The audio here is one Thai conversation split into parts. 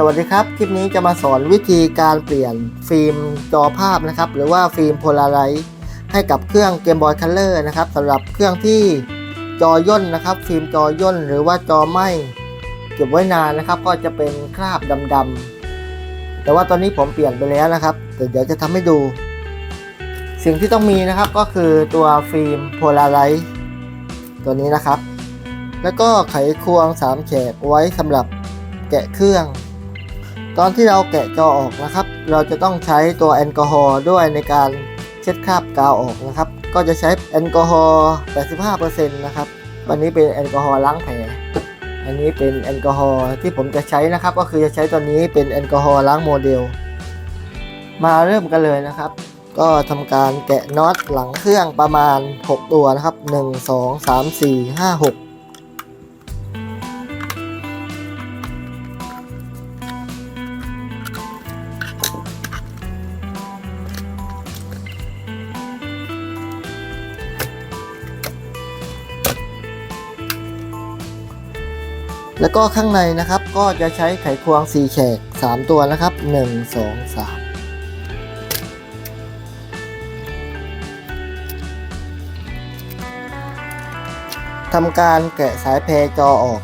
สวัสดีครับ คลิปนี้จะมาสอนวิธีการเปลี่ยนฟิล์มจอภาพนะครับ หรือว่าฟิล์มโพลาไรต์ให้กับเครื่อง Game Boy Color นะครับสำหรับเครื่องที่จอย่นนะครับ ฟิล์มจอย่นหรือว่าจอไหมเก็บไว้นานนะครับ ก็จะเป็นคราบดำๆแต่ว่าตอนนี้ผมเปลี่ยนไปแล้วนะครับแต่เดี๋ยวจะทำให้ดู สิ่งที่ต้องมีนะครับก็คือตัวฟิล์มโพลาไรต์ตัวนี้นะครับ แล้วก็ไขควง3แฉกไว้สำหรับแกะเครื่อง ตอนที่เราแกะจอออกนะครับ เราจะต้องใช้ตัวแอลกอฮอล์ด้วยในการเช็ดคราบกาวออกนะครับ ก็จะใช้แอลกอฮอล์ 85%นะครับ วันนี้เป็นแอลกอฮอล์ล้างแผล อันนี้เป็นแอลกอฮอล์ที่ผมจะใช้นะครับ ก็คือจะใช้ตัวนี้เป็นแอลกอฮอล์ล้างโมเดล มาเริ่มกันเลยนะครับ ก็ทำการแกะน็อตหลังเครื่องประมาณ 6 ตัวนะครับ 1 2 3 4 5 6 แล้วก็ข้างในนะครับก็จะใช้ไขควง4แฉก3 ตัวนะครับ 1 2 3ทำการแกะสายแพจอออก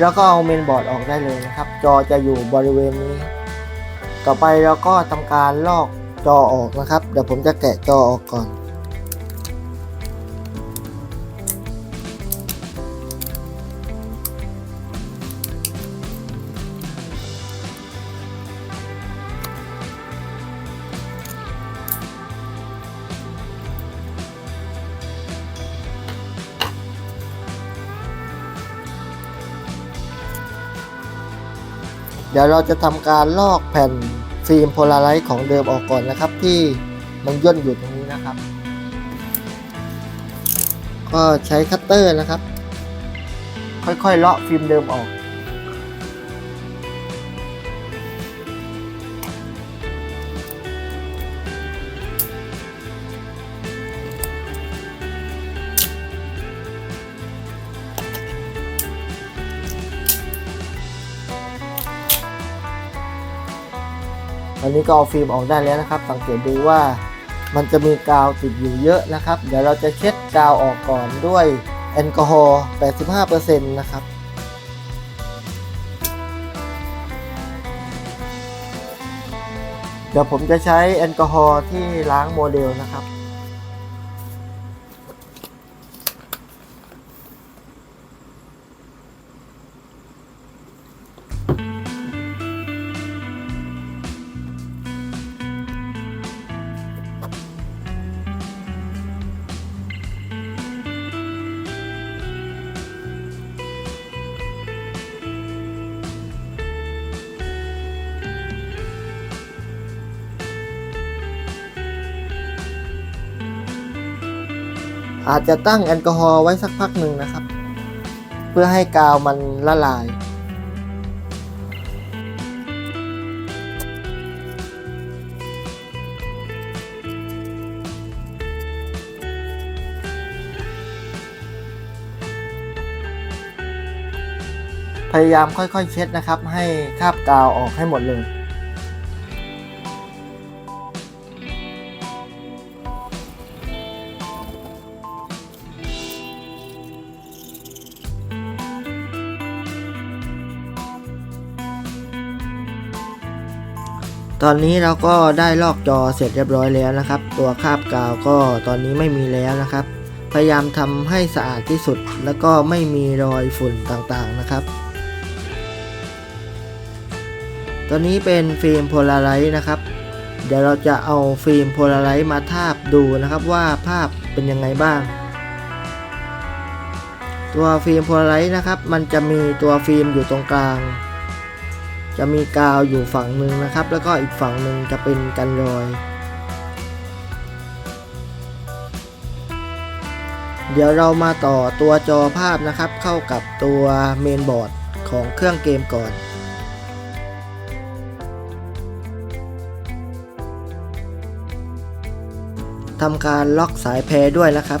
แล้วก็เอาเมนบอร์ดออกได้เลยนะครับ จอจะอยู่บริเวณนี้ ต่อไปเราก็ทำการลอกจอออกนะครับ เดี๋ยวผมจะแกะจอออกก่อน เดี๋ยวเราจะทำการลอกแผ่นฟิล์มโพลาไรต์ของเดิมออกก่อนนะครับ ที่มันย่นอยู่ตรงนี้นะครับ ก็ใช้คัตเตอร์นะครับ ค่อยๆเลาะฟิล์มเดิมออก อันนี้ก็เอาฟิล์มออกได้แล้วนะครับ สังเกตดูว่ามันจะมีกาวติดอยู่เยอะนะครับ เดี๋ยวเราจะเช็ดกาวออกก่อนด้วยแอลกอฮอล์ 85%นะครับ เดี๋ยวผมจะใช้แอลกอฮอล์ที่ล้างโมเดลนะครับ อาจจะตั้งแอลกอฮอล์ไว้สักพักหนึ่งนะครับ เพื่อให้กาวมันละลาย พยายามค่อยๆเช็ดนะครับ ให้คราบกาวออกให้หมดเลย ตอนนี้เราก็ได้ลอกจอเสร็จเรียบร้อยแล้วนะครับ ตัวคาบกาวก็ตอนนี้ไม่มีแล้วนะครับ พยายามทำให้สะอาดที่สุด แล้วก็ไม่มีรอยฝุ่นต่างๆนะครับตัวนี้เป็นฟิล์มโพลาไรต์นะครับ เดี๋ยวเราจะเอาฟิล์มโพลาไรต์มาทาบดูนะครับว่าภาพเป็นยังไงบ้าง ตัวฟิล์มโพลาไรต์นะครับ มันจะมีตัวฟิล์มอยู่ตรงกลาง จะมีกาวอยู่ฝั่งหนึ่งนะครับ แล้วก็อีกฝั่งหนึ่งจะเป็นกันรอย เดี๋ยวเรามาต่อตัวจอภาพนะครับ เข้ากับตัวเมนบอร์ดของเครื่องเกมก่อนทำการล็อกสายแพรด้วยนะครับ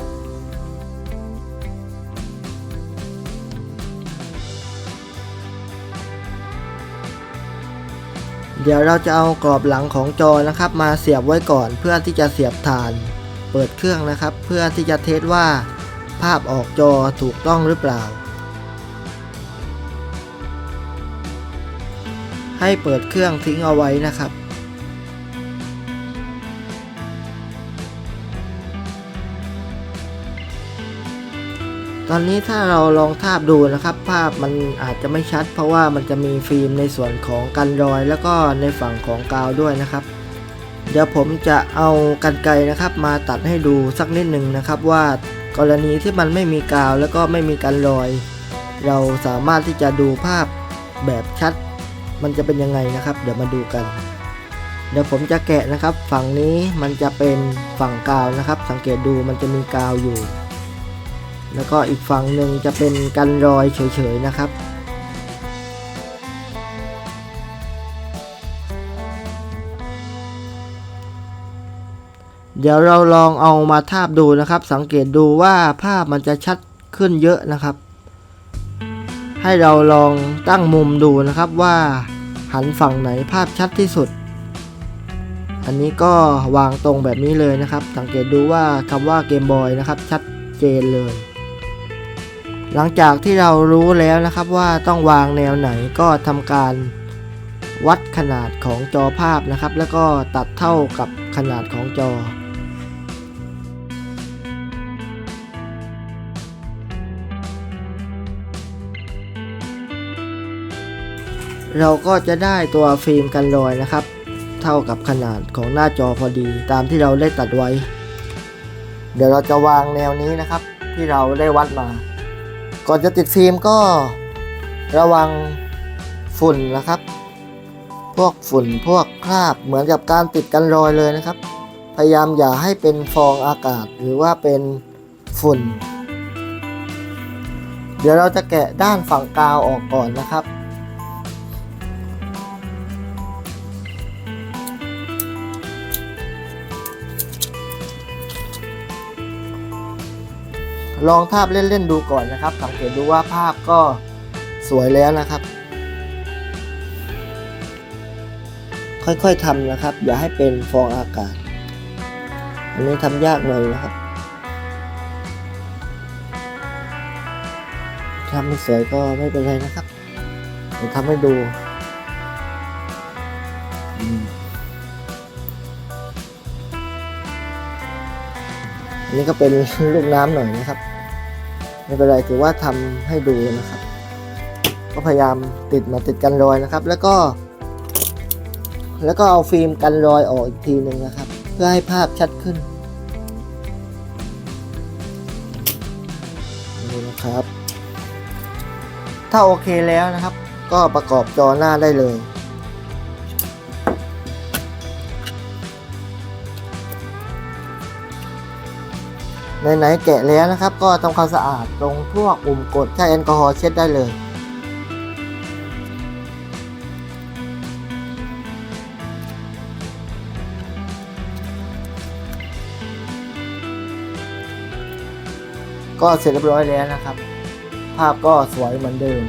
เดี๋ยวเราจะเอากรอบหลังของจอนะครับ มาเสียบไว้ก่อนเพื่อที่จะเสียบฐาน เปิดเครื่องนะครับ เพื่อที่จะเทสว่า ภาพออกจอถูกต้องหรือเปล่า ให้เปิดเครื่องทิ้งเอาไว้นะครับ ตอนนี้ถ้าเราลองทาบดูนะครับ ภาพมันอาจจะไม่ชัด เพราะว่ามันจะมีฟิล์มในส่วนของกันรอย แล้วก็ในฝั่งของกาวด้วยนะครับ เดี๋ยวผมจะเอากันไกรนะครับ มาตัดให้ดูสักนิดหนึ่งนะครับ ว่ากรณีที่มันไม่มีกาวแล้วก็ไม่มีกันรอย เราสามารถที่จะดูภาพแบบชัด มันจะเป็นยังไงนะครับ เดี๋ยวมาดูกัน เดี๋ยวผมจะแกะนะครับ ฝั่งนี้มันจะเป็นฝั่งกาวนะครับ สังเกตดูมันจะมีกาวอยู่ แล้วก็อีกฝั่งหนึ่งจะเป็นกันรอยเฉยๆนะครับ เดี๋ยวเราลองเอามาทาบดูนะครับ สังเกตดูว่าภาพมันจะชัดขึ้นเยอะนะครับ ให้เราลองตั้งมุมดูนะครับว่าหันฝั่งไหนภาพชัดที่สุด อันนี้ก็วางตรงแบบนี้เลยนะครับ สังเกตดูว่าคำว่าเกมบอยนะครับชัดเจนเลย หลังจากที่เรารู้แล้วนะครับว่าต้องวางแนวไหนก็ทำการวัดขนาดของจอภาพนะครับ แล้วก็ตัดเท่ากับขนาดของจอ เราก็จะได้ตัวฟิล์มกันรอยนะครับ เท่ากับขนาดของหน้าจอพอดีตามที่เราได้ตัดไว้ เดี๋ยวเราจะวางแนวนี้นะครับ ที่เราได้วัดมา ก่อนจะติดฟิล์มก็ระวังฝุ่นนะครับ พวกฝุ่นพวกคราบเหมือนกับการติดกันรอยเลยนะครับ พยายามอย่าให้เป็นฟองอากาศหรือว่าเป็นฝุ่น เดี๋ยวเราจะแกะด้านฝั่งกาวออกก่อนนะครับ ลองทาบเล่นๆดูก่อนนะครับ สังเกตดูว่าภาพก็สวยแล้วนะครับ ค่อยๆทำนะครับ อย่าให้เป็นฟองอากาศ อันนี้ทำยากหน่อยนะครับทำไม่สวยก็ไม่เป็นไรนะครับเดี๋ยวทำให้ดูอันนี้ก็เป็นลูกน้ำหน่อยนะครับ ไม่เป็นไรถือว่าทำให้ดูนะครับ ก็พยายามติดมาติดกันรอยนะครับ แล้วก็ แล้วก็เอาฟิล์มกันรอยออกอีกทีหนึ่งนะครับ เพื่อให้ภาพชัดขึ้นนี่นะครับ ถ้าโอเคแล้วนะครับ ก็ประกอบจอหน้าได้เลย ไหนๆแกะแล้วนะครับ ก็ทำความสะอาดตรงพวกปุ่มกดใช้แอลกอฮอล์เช็ดได้เลย ก็เสร็จเรียบร้อยแล้วนะครับ ภาพก็สวยเหมือนเดิม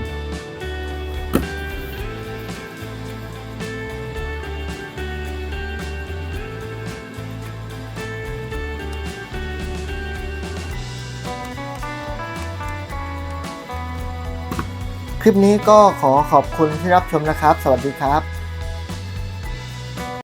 คลิปนี้ก็ขอขอบคุณที่รับชมนะครับ สวัสดีครับ